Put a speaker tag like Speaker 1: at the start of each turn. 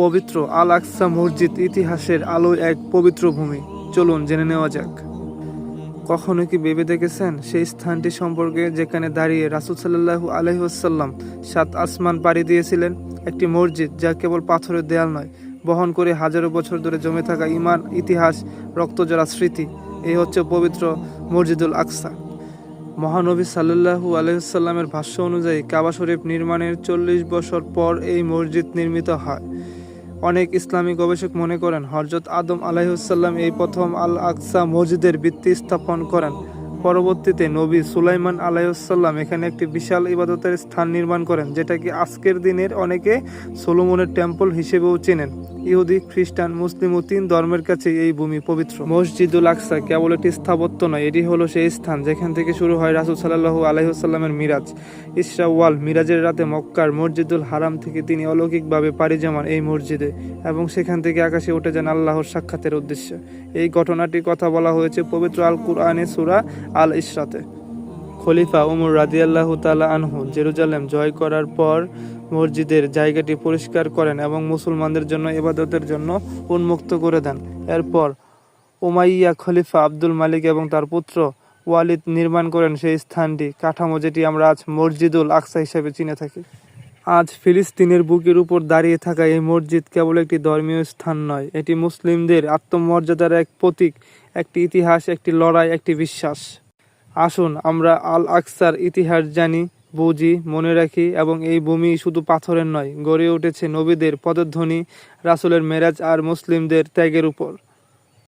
Speaker 1: পবিত্র আল আকসা মসজিদ ইতিহাসের আলোয় এক পবিত্র ভূমি। চলুন জেনে নেওয়া যাক। কখনো কি ভেবে দেখেছেন সেই স্থানটি সম্পর্কে যেখানে দাঁড়িয়ে রাসুল সাল্লাহু আলহিহাসাল্লাম সাত আসমান পাড়ি দিয়েছিলেন? একটি মসজিদ যা কেবল পাথরের দেয়াল নয়, বহন করে হাজারো বছর ধরে জমে থাকা ইমান ইতিহাস, রক্তজরা স্মৃতি। এই হচ্ছে পবিত্র মসজিদুল আকসা। মহানবী সাল্লাহু আলহিসাল্লামের ভাষ্য অনুযায়ী কাবা শরীফ নির্মাণের চল্লিশ বছর পর এই মসজিদ নির্মিত হয়। অনেক ইসলামী গবেষক মনে করেন হরজত আদম আলাইহুসাল্লাম এই প্রথম আল আকসা মসজিদের ভিত্তি স্থাপন করেন। পরবর্তীতে নবী সুলাইমান আলাইসাল্লাম এখানে একটি বিশাল ইবাদতের স্থান নির্মাণ করেন, যেটাকে আজকের দিনের অনেকে সোলোমনের টেম্পল হিসেবেও চেনেন। ইহুদি, খ্রিস্টান, মুসলিম ও তিন ধর্মের কাছে এই ভূমি পবিত্র। মসজিদুল আকসা কেবল একটি স্থাপত্য নয়, এটি হলো সেই স্থান যেখান থেকে শুরু হয় রাসুল সাল্লাহু আলাইসাল্লামের মিরাজ। ইসরা ওয়াল মিরাজের রাতে মক্কার মসজিদুল হারাম থেকে তিনি অলৌকিকভাবে পাড়ি জমান এই মসজিদে এবং সেখান থেকে আকাশে উঠে যান আল্লাহর সাক্ষাতের উদ্দেশ্যে। এই ঘটনাটির কথা বলা হয়েছে পবিত্র আল কুরআনে সুরা আল ইসরাতে খলিফা উমর রাদিয়াল্লাহু তাআলা আনহু জেরুজালেম জয় করার পর মসজিদের জায়গাটি পরিষ্কার করেন এবং মুসলমানদের জন্য ইবাদতের জন্য উন্মুক্ত করে দেন। এরপর উমাইয়া খলিফা আব্দুল মালিক এবং তার পুত্র ওয়ালিদ নির্মাণ করেন সেই স্থানটি। কাঠামো যেটি আমরা আজ মসজিদুল আকসা হিসেবে চিনে থাকি। আজ ফিলিস্তিনের বুকের উপর দাঁড়িয়ে থাকা এই মসজিদ কেবল একটি ধর্মীয় স্থান নয়, এটি মুসলিমদের আত্মমর্যাদার এক প্রতীক, একটি ইতিহাস, একটি লড়াই, একটি বিশ্বাস। আসুন, আমরা আল আকসার ইতিহাস জানি, বুঝি, মনে রাখি এবং এই ভূমি শুধু পাথরের নয়, গড়ে উঠেছে নবীদের পদধ্বনি, রাসুলের মেরাজ আর মুসলিমদের ত্যাগের উপর।